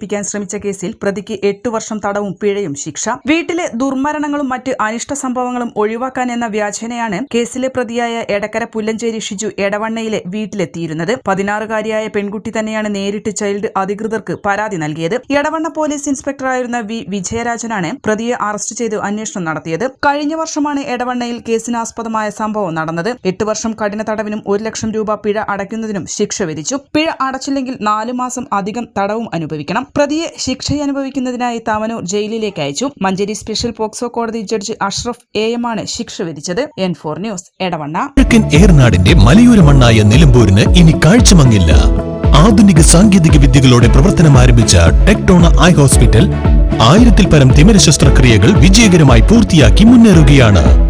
പ്പിക്കാൻ ശ്രമിച്ച കേസിൽ പ്രതിക്ക് എട്ടു വർഷം തടവും പിഴയും ശിക്ഷ. വീട്ടിലെ ദുർമരണങ്ങളും മറ്റ് അനിഷ്ട സംഭവങ്ങളും ഒഴിവാക്കാൻ എന്ന വ്യാജേനയാണ് കേസിലെ പ്രതിയായ എടക്കര പുല്ലഞ്ചേരി ഷിജു എടവണ്ണയിലെ വീട്ടിലെത്തിയിരുന്നത്. പതിനാറുകാരിയായ പെൺകുട്ടി തന്നെയാണ് നേരിട്ട് ചൈൽഡ് അധികൃതർക്ക് പരാതി നൽകിയത്. എടവണ്ണ പോലീസ് ഇൻസ്പെക്ടറായിരുന്ന വി വിജയരാജനാണ് പ്രതിയെ അറസ്റ്റ് ചെയ്ത് അന്വേഷണം നടത്തിയത്. കഴിഞ്ഞ വർഷമാണ് എടവണ്ണയിൽ കേസിനാസ്പദമായ സംഭവം നടന്നത്. എട്ട് വർഷം കഠിന തടവിനും ഒരു ലക്ഷം രൂപ പിഴ അടയ്ക്കുന്നതിനും ശിക്ഷ വിധിച്ചു. പിഴ അടച്ചില്ലെങ്കിൽ നാലു മാസം അധികം തടവും അനുഭവിക്കണം. പ്രതിയെ ശിക്ഷ അനുഭവിക്കുന്നതിനായി താമനൂർ ജയിലിലേക്ക് അയച്ചു. മഞ്ചേരി സ്പെഷ്യൽ പോക്സോ കോടതി ജഡ്ജ് അഷ്റഫ് എ എം ആണ് ശിക്ഷ വിധിച്ചത്. N four news Edavanna. കിഴക്കൻ ഏർനാടിന്റെ മലയോര മണ്ണായ നിലമ്പൂരിന് ഇനി കാഴ്ചമങ്ങില്ല. ആധുനിക സാങ്കേതിക വിദ്യകളോടെ പ്രവർത്തനം ആരംഭിച്ച ടെക്ടോണ ഐ ഹോസ്പിറ്റൽ ആയിരത്തിൽ പരം തിമിര ശസ്ത്രക്രിയകൾ വിജയകരമായി പൂർത്തിയാക്കി മുന്നേറുകയാണ്.